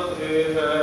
ਕੀ ਫਤਿਹ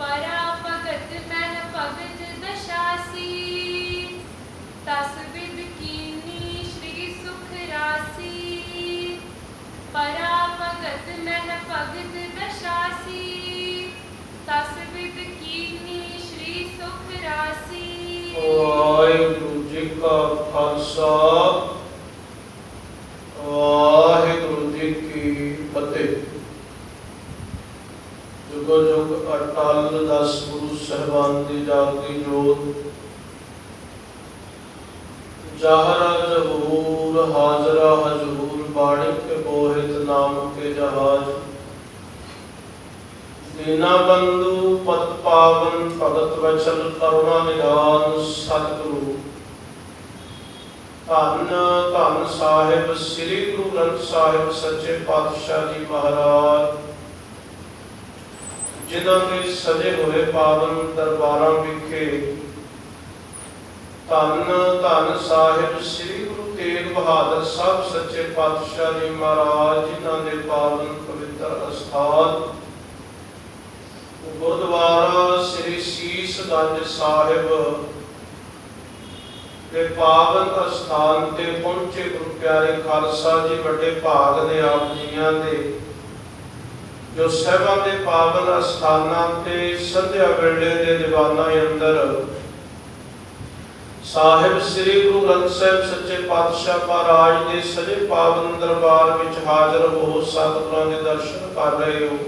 ਪਰਾ ਭਗਤ ਮਹਿ ਭਗਤ ਦਸ਼ਾਸੀ ਤਸ ਵਿਦ ਕੀਨੀ ਸ਼੍ਰੀ ਸੁਖ ਰਾਸੀ। ਪਰਾ ਭਗਤ ਮਹਿ ਭਗਤ ਦਸ਼ਾਸੀ ਤਸ ਵਿਦ ਕੀਨੀ ਸ਼੍ਰੀ ਸੁਖ ਰਾਸੀ। ਵਾਹਿਗੁਰੂ ਜੀ ਕਾ ਖਾਲਸਾ ਵਾਹਿਗੁਰੂ ਜੀ ਕੀ ਫਤਿਹ ਜੁਗੋ ਜੁਗ ਅਟਲ ਦਸ ਗੁਰੂ ਸਹਿਬਾਨ ਦੀ ਜਾਗਦੀ ਜੋਤ। ਜਹਰਾ ਜਹੂਰ, ਹਾਜ਼ਰਾ ਹਜ਼ੂਰ, ਬਾਣੀ ਕੇ ਬੋਹਿਤ ਨਾਮ ਕੇ ਜਹਾਜ। ਦੀਨਾ ਬੰਧੂ ਪਤ ਪਾਵਨ, ਭਗਤ ਵਚਨ, ਕਰੁਣਾ ਨਿਧਾਨ ਸਤਿਗੁਰੂ। ਧੰਨ ਧੰਨ ਸਾਹਿਬ, ਸ੍ਰੀ ਗੁਰੂ ਗ੍ਰੰਥ ਸਾਹਿਬ, ਸੱਚੇ ਪਾਤਸ਼ਾਹ ਜੀ ਮਹਾਰਾਜ। ਜਿਨ੍ਹਾਂ ਦੇ ਸਜੇ ਹੋਏ ਪਾਵਨ ਦਰਬਾਰਾਂ ਵਿਖੇ, ਧੰਨ ਧੰਨ ਸਾਹਿਬ ਸ੍ਰੀ ਗੁਰੂ ਤੇਗ ਬਹਾਦਰ ਸਾਹਿਬ ਸੱਚੇ ਪਾਤਸ਼ਾਹ ਜੀ ਮਹਾਰਾਜ, ਜਿਨ੍ਹਾਂ ਦੇ ਪਾਵਨ ਪਵਿੱਤਰ ਅਸਥਾਨ, ਗੁਰਦੁਆਰਾ ਸ੍ਰੀ ਸੀਸ ਗੰਜ ਸਾਹਿਬ ਦੇ ਪਾਵਨ ਅਸਥਾਨ ਤੇ ਪਹੁੰਚੇ ਗੁਰੂ ਪਿਆਰੇ ਖਾਲਸਾ ਜੀ, ਵੱਡੇ ਭਾਗ ਨੇ ਆਪ ਜੀਆਂ ਦੇ ਜੋ ਸਹਿਬਾਂ ਦੇ ਪਾਵਨ ਅਸਥਾਨਾਂ ਤੇ ਸੰਧਿਆ ਵੇਲੇ ਦੇ ਦੀਵਾਨਾਂ ਅੰਦਰ ਸਾਹਿਬ ਸ੍ਰੀ ਗੁਰੂ ਗ੍ਰੰਥ ਸਾਹਿਬ ਸੱਚੇ ਪਾਤਸ਼ਾਹ ਮਹਾਰਾਜ ਦੇ ਸਜੇ ਪਾਵਨ ਦਰਬਾਰ ਵਿੱਚ ਹਾਜ਼ਰ ਹੋ ਸਤਿਗੁਰਾਂ ਦੇ ਦਰਸ਼ਨ ਕਰ ਰਹੇ ਹੋ।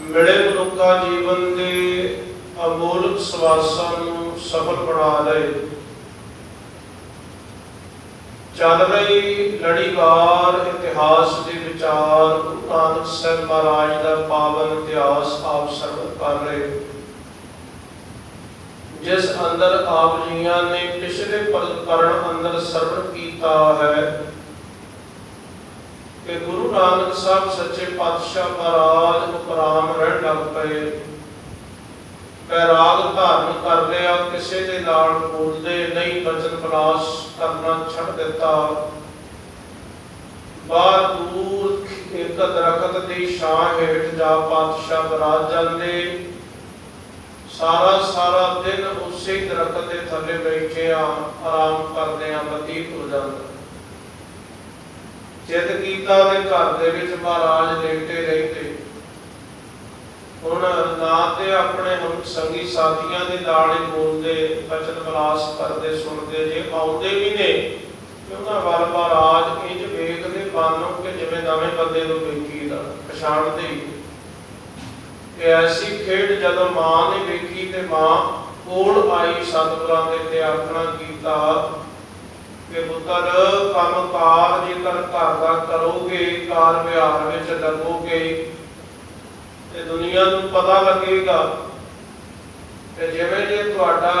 ਮਿਲੇ ਮਨੁੱਖਾ ਜੀਵਨ ਦੇ ਅਮੋਲਕ ਸਵਾਸਾਂ ਨੂੰ ਸਫਲ ਬਣਾ ਰਹੇ ਚੱਲ ਰਹੀ ਲੜੀਵਾਰ ਇਤਿਹਾਸ ਦੇ ਵਿਚਾਰ ਗੁਰੂ ਨਾਨਕ ਸਾਹਿਬ ਮਹਾਰਾਜ ਦਾ ਪਾਵਨ ਇਤਿਹਾਸ ਆਪ ਸਰਵ ਕਰ ਰਹੇ ਜਿਸ ਅੰਦਰ ਆਪ ਜੀਆਂ ਨੇ ਪਿਛਲੇ ਪ੍ਰਕਰਣ ਅੰਦਰ ਸਰਵਣ ਕੀਤਾ ਹੈ ਕਿ ਗੁਰੂ ਨਾਨਕ ਸਾਹਿਬ ਸੱਚੇ ਪਾਤਸ਼ਾਹ ਮਹਾਰਾਜ ਉਪਰਾਮ ਰਹਿਣ ਲੱਗ ਪਏ। ਪੈਰਾਗ ਧਾਰਨ ਕਰ ਲਿਆ, ਕਿਸੇ ਦੇ ਨਾਲ ਬੋਲਦੇ ਨਹੀਂ ਬਚਨ ਬਲਾਸ ਕਰਨਾ ਛੱਡ ਦਿੱਤਾ। ਬਾਹਰ ਦੂਰ ਇੱਕ ਦਰਖਤ ਦੀ ਛਾਂ ਹੇਠ ਜਾ ਪਾਤਸ਼ਾਹ ਬਰਾਜ ਜਾਂਦੇ। ਸਾਰਾ ਸਾਰਾ ਦਿਨ ਉਸੇ ਦਰਖਤ ਦੇ ਥੱਲੇ ਬੈਠੇ ਆ, ਆਰਾਮ ਕਰਦੇ ਆ, ਬਤੀਤ ਹੋ ਜਾਂਦਾ। ਚਿਤ ਕੀਤਾ ਦੇ ਘਰ ਦੇ ਵਿੱਚ ਮਹਾਰਾਜ ਲੇਟੇ ਰਹਿੰਦੇ। ਹੁਣ ਨਾ ਤੇ ਆਪਣੇ ਹਮ ਸੰਗੀ ਸਾਥੀਆਂ ਦੇ ਨਾਲ ਹੀ ਬੋਲਦੇ, ਬਚਨ ਬਲਾਸ ਕਰਦੇ, ਸੁਣਦੇ, ਜੇ ਆਉਂਦੇ ਵੀ ਨੇ, ਤੇ ਉਹਨਾਂ ਵੱਲ ਮਹਾਰਾਜ ਇੰਜ ਵੇਖਦੇ ਬਾਨੋ ਕਿ ਜਿਵੇਂ ਨਵੇਂ ਬੰਦੇ ਨੂੰ ਵੇਖੀ ਦਾ, ਪਛਾਣਦੇ ਹੀ ਕਿ ਐਸੀ ਖੇਡ ਜਦੋਂ ਮਾਂ ਨੇ ਵੇਖੀ ਤੇ ਮਾਂ ਕੋਲ ਆਈ ਸਤਿਗੁਰਾਂ ਦੇ ਤੇ ਆਖਣਾ ਕੀਤਾ ਕਿ ਪੁੱਤਰ, ਕੰਮਕਾਰ ਜੇਕਰ ਘਰ ਦਾ ਕਰੋਗੇ ਕਾਰ ਵਿਹਾਰ ਵਿੱਚ ਲੱਗੋਗੇ ਤੇ ਦੁਨੀਆ ਨੂੰ ਪਤਾ ਲੱਗੇਗਾ ਕਿ ਜਿਵੇਂ ਜੇ ਤੁਹਾਡਾ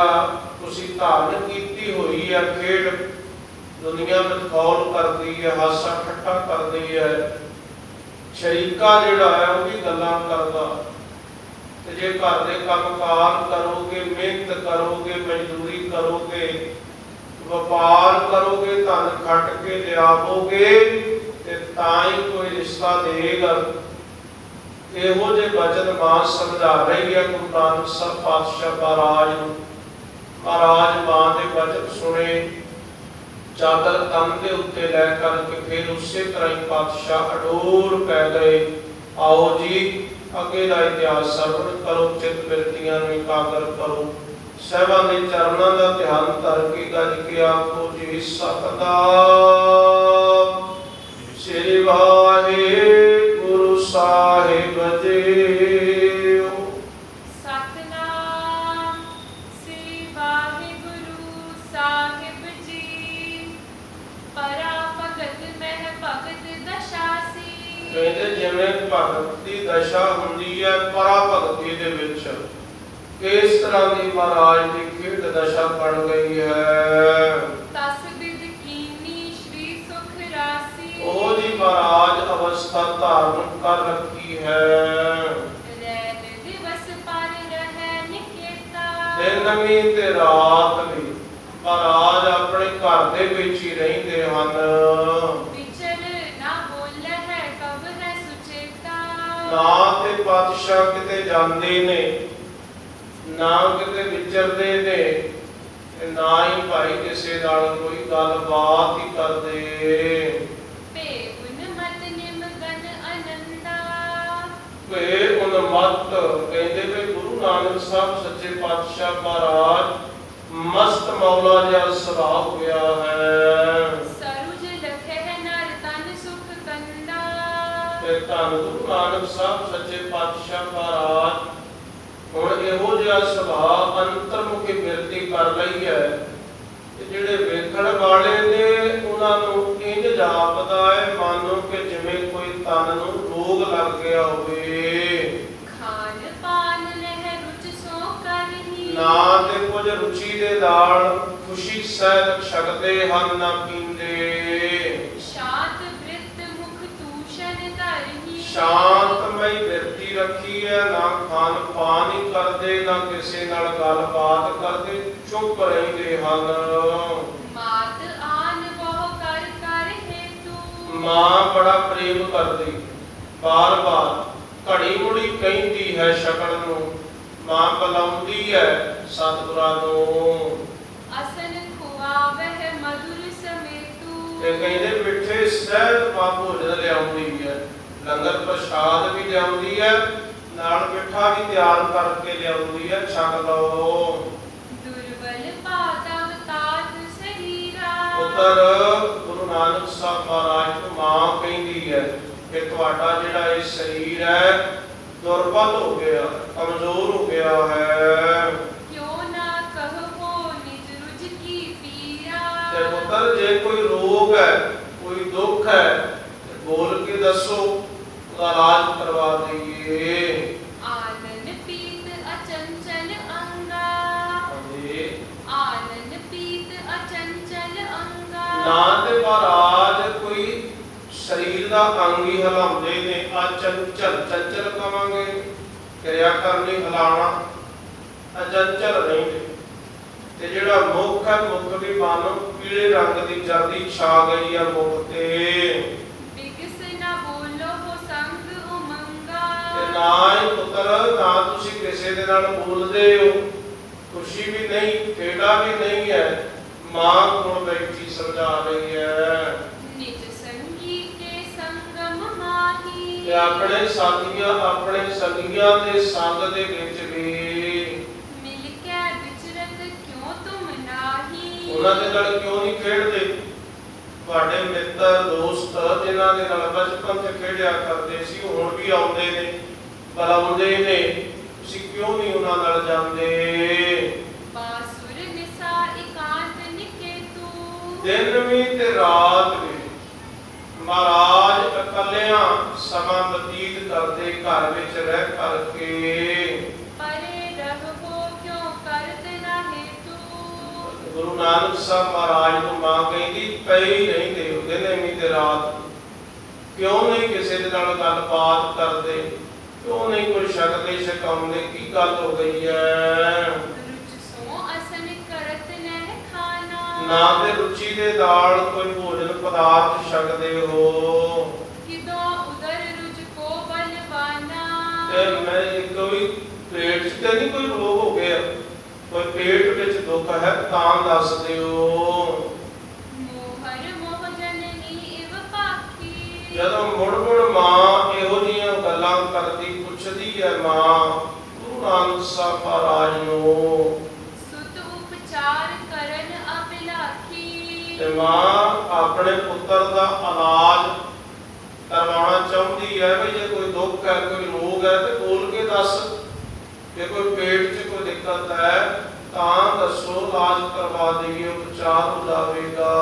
ਤੁਸੀਂ ਧਾਰਨ ਕੀਤੀ ਹੋਈ ਹੈ, ਖੇਡ ਦੁਨੀਆ ਵਿੱਚ ਕਰਦੀ ਹੈ, ਹਾਸਾ ਠੱਠਾ ਕਰਦੀ ਹੈ, ਸ਼ਰੀਕਾ ਜਿਹੜਾ ਹੈ ਉਹ ਗੱਲਾਂ ਕਰਦਾ। ਤੇ ਜੇ ਘਰ ਦੇ ਕੰਮਕਾਰ ਕਰੋਗੇ, ਮਿਹਨਤ ਕਰੋਗੇ, ਮਜ਼ਦੂਰੀ ਕਰੋਗੇ, ਵਪਾਰ ਕਰੋਗੇ, ਧਨ ਖੱਟ ਕੇ ਲਿਆਵੋਗੇ, ਤੇ ਤਾਂ ਹੀ ਕੋਈ ਰਿਸ਼ਤਾ ਦੇਗਾ ਇਹੋ ਜਿਹੇ ਬਚਨ ਮਾਂ ਸਮਝਾ ਰਹੀ ਹੈ ਗੁਰੂ ਨਾਨਕ ਸਾਹਿਬ ਪਾਤਸ਼ਾਹ ਮਹਾਰਾਜ ਨੂੰ। ਮਹਾਰਾਜ ਮਾਂ ਦੇ ਬਚਨ ਸੁਣੇ, ਚਾਦਰ ਤਨ ਦੇ ਉੱਤੇ ਲੈ ਕਰਕੇ ਫਿਰ ਉਸੇ ਤਰ੍ਹਾਂ ਹੀ ਪਾਤਸ਼ਾਹ ਅਡੋਲ ਪੈ ਗਏ। ਆਓ ਜੀ, ਅੱਗੇ ਦਾ ਇਤਿਹਾਸ ਸਰਵਣ ਕਰੋ, ਚਿਤ ਬਿਰਤੀਆਂ ਨੂੰ ਇਕਾਗਰ ਕਰੋ। ਸਹਿਬਾਂ ਦੇ ਚਰਨਾਂ ਦਾ ਧਿਆਨ ਧਰ ਕੇ ਗੱਜ ਕੇ ਆਖੋ ਜੀ, ਸਤਨਾਮ। ਸ੍ਰੀ ਵਾਹਿਗੁਰੂ। ਸਾਹਿਬ ਜੀਓ। ਸਤਨਾਮ ਸ੍ਰੀ ਵਾਹਿਗੁਰੂ ਸਾਹਿਬ ਜੀ। ਪਰਾ ਭਗਤ ਮਹਿ ਭਗਤ ਦਸ਼ਾਸੀ ਕਹਿੰਦੇ ਜਿਵੇਂ ਭਗਤ ਦੀ ਦਸ਼ਾ ਹੁੰਦੀ ਹੈ ਪਰਾ ਭਗਤੀ ਦੇ ਵਿੱਚ। ਇਸ ਤਰ੍ਹਾਂ ਦੀ ਮਹਾਰਾਜ ਦੀ ਖੇਡ ਦਸ਼ਾ ਬਣ ਗਈ ਹੈ। ਤਸ ਬਿਦ ਕੀਨੀ ਸ਼੍ਰੀ ਸੁਖ ਰਾਸੀ। ਉਹ ਜੀ ਮਹਾਰਾਜ ਅਵਸਥਾ ਧਾਰਨ ਕਰ ਰੱਖੀ ਹੈ। ਰੈਨ ਦਿਵਸ ਪਰ ਰਹਿ ਨਿਕੇਤਾ। ਦਿਨ ਵੀ ਤੇ ਰਾਤ ਵੀ ਮਹਾਰਾਜ ਆਪਣੇ ਘਰ ਦੇ ਵਿੱਚ ਹੀ ਰਹਿੰਦੇ ਹਨ। ਵਿਚਰ ਨਾ ਬੋਲ ਹੈ ਕਬ ਹੈ ਸੁਚੇਤਾ। ਨਾ ਤੇ ਪਾਤਸ਼ਾਹ ਕਿਤੇ ਜਾਂਦੇ ਨੇ ਨਾ ਕਿਤੇ ਵਿਚਰਦੇ ਨੇ ਤੇ ਨਾ ਹੀ ਭਾਈ ਕਿਸੇ ਨਾਲ ਕੋਈ ਗੱਲਬਾਤ ਹੀ ਕਰਦੇ। ਵੇ ਉਨਮਤ ਕਹਿੰਦੇ ਵੀ ਗੁਰੂ ਨਾਨਕ ਸਾਹਿਬ ਸੱਚੇ ਪਾਤਸ਼ਾਹ ਮਹਾਰਾਜ ਮਸਤ ਮੌਲਾ ਜਿਹਾ ਸੁਭਾਅ ਹੋਇਆ ਹੈ। ਸਰੁਜ ਲਖੇ ਨਰ ਤਨ ਸੁਖ ਕੰਦਾ ਤੇ ਧੰਨ ਗੁਰੂ ਨਾਨਕ ਸਾਹਿਬ ਸੱਚੇ ਪਾਤਸ਼ਾਹ ਮਹਾਰਾਜ ਹੁਣ ਇਹੋ ਜਿਹਾ ਸੁਭਾਅ ਅੰਤਰਮੁਖੀ ਬਿਰਤੀ ਕਰ ਲਈ ਹੈ ਜਿਹੜੇ ਵੇਖਣ ਵਾਲੇ ਨੇ ਉਹਨਾਂ ਨੂੰ ਇੰਜ ਜਾਪਦਾ ਹੈ ਮਾਨੋ ਕਿ ਜਿਵੇਂ ਕੋਈ ਤਨ ਨੂੰ ਰੋਗ ਲੱਗ ਗਿਆ ਹੋਵੇ। ਖਾਨ ਪਾਨ ਲਹਿ ਰੁਚ ਸੋ ਕਰਨੀ ਨਾ ਤੇ ਕੁਝ ਰੁਚੀ ਦੇ ਨਾਲ ਖੁਸ਼ੀ ਸਹਿਤ ਛਕਦੇ ਹਨ ਨਾ ਪੀਂਦੇ। ਸ਼ਾਤ ਬ੍ਰਿਤ ਮੁਖ ਤੂਸ਼ਣ ਧਰਨੀ ਸ਼ਾਂਤਮਈ ਬਿਰਤੀ ਰੱਖੀ ਹੈ ਨਾ ਖਾਨ ਪਾਨ ਹੀ ਕਰਦੇ ਨਾ ਕਿਸੇ ਨਾਲ ਗੱਲਬਾਤ ਕਰਦੇ ਚੁੱਪ ਰਹਿੰਦੇ ਹਨ। ਮਾਤ ਆਨ ਬਹੁ ਕਰ ਕਰ ਹੇਤੂ। ਮਾਂ ਬੜਾ ਪ੍ਰੇਮ ਕਰਦੀ। ਬਾਰ-ਬਾਰ ਘੜੀ ਮੁੜੀ ਕਹਿੰਦੀ ਹੈ ਸ਼ਕਲ ਨੂੰ ਮਾਂ ਬੁਲਾਉਂਦੀ ਹੈ ਸਤਿਗੁਰਾਂ ਨੂੰ। ਅਸਨ ਖੁਆਵਹਿ ਮధుਰ ਸਮੇਤੂ। ਤੇ ਕਹਿੰਦੇ ਮਿੱਠੇ ਭੋਜਨ ਲਿਆਉਂਦੀ ਹੈ ਲੰਗਰ ਪ੍ਰਸ਼ਾਦ ਵੀ ਲਿਆਉਂਦੀ ਹੈ ਨਾਲ ਮਿੱਠਾ ਵੀ ਤਿਆਰ ਕਰਕੇ ਲਿਆਉਂਦੀ ਹੈ ਛਕ ਲਓ। ਦੁਰਬਲ ਪਾਤਵ ਤਾਤ ਸਰੀਰਾ। ਪੁੱਤਰ ਗੁਰੂ ਨਾਨਕ ਸਾਹਿਬ ਮਹਾਰਾਜ ਨੂੰ ਮਾਂ ਕਹਿੰਦੀ ਹੈ ਕਿ ਤੁਹਾਡਾ ਜਿਹੜਾ ਇਹ ਸਰੀਰ ਹੈ ਦੁਰਬਲ ਹੋ ਗਿਆ ਕਮਜ਼ੋਰ ਹੋ ਗਿਆ ਹੈ। ਕਿਉ ਨਾ ਕਹੋ ਨਿਜ ਰੁਜ ਕੀ ਪੀਰਾ? ਤੇ ਪੁੱਤਰ ਜੇ ਕੋਈ ਰੋਗ ਹੈ ਕੋਈ ਦੁੱਖ ਹੈ ਤੇ ਬੋਲ ਕੇ ਦੱਸੋ ਉਹਦਾ ਇਲਾਜ ਕਰਵਾ ਦਈਏ। ਆਨੰਦ ਪੀਤ ਅਚੰਚਲ ਅੰਗਾ। ਹਾਂਜੀ। ਆਨੰਦ ਪੀਤ ਅਚੰਚਲ ਅੰਗਾ। ਨਾ ਤੇ ਮਹਾਰਾਜ ਕੋਈ ਸਰੀਰ ਦਾ ਅੰਗ ਹੀ ਹਿਲਾਉਂਦੇ ਨੇ ਆ ਚੰਚਲ ਚੰਚਲ ਕਵਾਂਗੇ। ਕਿਰਿਆ ਕਰਨੀ ਹਿਲਾਉਣਾ ਅਚੰਚਲ ਨਹੀਂ। ਤੇ ਜਿਹੜਾ ਮੁਖ ਹੈ ਮੁਖ ਵੀ ਮਾਨੋ ਪੀਲੇ ਰੰਗ ਦੀ ਜਰਦੀ ਛਾ ਗਈ ਆ ਮੁਖ ਤੇ। ਨਾ ਬੋਲੋ ਹੋ ਸੰਗ ਤੇ ਉਮੰਗਾ ਨਾ ਹੀ ਪੁੱਤਰ ਨਾ ਤੁਸੀਂ ਕਿਸੇ ਦੇ ਨਾਲ ਬੋਲਦੇ ਹੋ। ਖੁਸ਼ੀ ਵੀ ਨਹੀਂ ਖੇੜਾ ਵੀ ਨਹੀਂ ਹੈ। ਮਾਂ ਕੋਲ ਬੈਠੀ ਸਮਝਾ ਰਹੀ ਹੈ। ਨਿਜ ਤੇ ਆਪਣੇ ਸਾਥੀਆਂ ਆਪਣੇ ਸੰਗੀਆਂ ਦੇ ਸੰਗ ਦੇ ਵਿੱਚ ਵੀ। ਮਿਲ ਕੇ ਵਿਚਰਤ ਕਿਉਂ ਤੁਮ ਨਾਹੀ ਉਹਨਾਂ ਦੇ ਨਾਲ ਕਿਉਂ ਨਹੀਂ ਖੇਡਦੇ? ਤੁਹਾਡੇ ਮਿੱਤਰ ਦੋਸਤ ਜਿਨ੍ਹਾਂ ਦੇ ਨਾਲ ਬਚਪਨ 'ਚ ਖੇਡਿਆ ਕਰਦੇ ਸੀ ਹੁਣ ਵੀ ਆਉਂਦੇ ਨੇ ਬੁਲਾਉਂਦੇ ਨੇ। ਤੁਸੀਂ ਕਿਉਂ ਨਹੀਂ ਉਹਨਾਂ ਨਾਲ ਜਾਂਦੇ? ਬਾਸੁਰ ਨਿਸਾ ਇਕਾਂਤ ਨਿਕੇਤੂ ਦਿਨ ਵੀ ਤੇ ਰਾਤ ਵੀ। ਮਹਾਰਾਜ ਇਕੱਲਿਆਂ ਸਮਾਂ ਬਤੀਤ ਕਰਦੇ ਘਰ ਵਿੱਚ ਰਹਿ ਕਰਕੇ ਪਰੇ ਰਹੋ ਕਿਉਂ ਕਰਤ ਨਾ ਹੇਤੂ ਗੁਰੂ ਨਾਨਕ ਸਾਹਿਬ ਮਹਾਰਾਜ ਨੂੰ ਮਾਂ ਕਹਿੰਦੀ ਪਈ ਨਹੀਂ ਦਿਓ ਦਿਨੇ ਵੀ ਤੇ ਰਾਤ। ਕਿਉਂ ਨਹੀਂ ਕਿਸੇ ਦੇ ਨਾਲ ਗੱਲਬਾਤ ਕਰਦੇ? ਕਿਉਂ ਨਹੀਂ ਕੋਈ ਸ਼ਕਦੇ ਸ਼ਕਾਉਂਦੇ ਕੀ ਗੱਲ ਹੋ ਗਈ ਹੈ ਨਾ ਤੇ ਰੁਚੀ ਦੇ ਨਾਲ ਕੋਈ ਭੋਜਨ ਪਦਾਰਥ ਛਕਦੇ ਹੋ ਕਿਦੋ ਉਦਰ ਰੁਚ ਕੋ ਬਲਵਾਨਾ ਤੇ ਮੈਂ ਇੱਕ ਵੀ ਪੇਟ 'ਚ ਤੇ ਨਹੀਂ ਕੋਈ ਰੋਗ ਹੋ ਗਿਆ। ਕੋਈ ਪੇਟ ਵਿੱਚ ਦੁੱਖ ਹੈ ਤਾਂ ਦੱਸ ਦਿਓ। ਜਦੋਂ ਮੁੜ ਮੁੜ ਮਾਂ ਇਹੋ ਜਿਹੀਆਂ ਗੱਲਾਂ ਕਰਦੀ ਪੁੱਛਦੀ ਹੈ ਮਾਂ ਗੁਰੂ ਨਾਨਕ ਸਾਹਿਬ ਮਹਾਰਾਜ ਨੂੰ ਸੁਤ ਉਪਚਾਰ ਕਰਨ ਅਬਿਲਾਖੀ ਤੇ ਮਾਂ ਆਪਣੇ ਪੁੱਤਰ ਦਾ ਇਲਾਜ ਕਰਵਾਉਣਾ ਚਾਹੁੰਦੀ ਹੈ ਵੀ ਜੇ ਕੋਈ ਦੁੱਖ ਹੈ ਕੋਈ ਰੋਗ ਹੈ ਤੇ ਬੋਲ ਕੇ ਦੱਸ। ਜੇ ਕੋਈ ਪੇਟ 'ਚ ਕੋਈ ਦਿੱਕਤ ਹੈ, ਤਾਂ ਦੱਸੋ, ਇਲਾਜ ਕਰਵਾ ਦੇਈਏ, ਉਪਚਾਰ ਹੋ ਜਾਵੇਗਾ।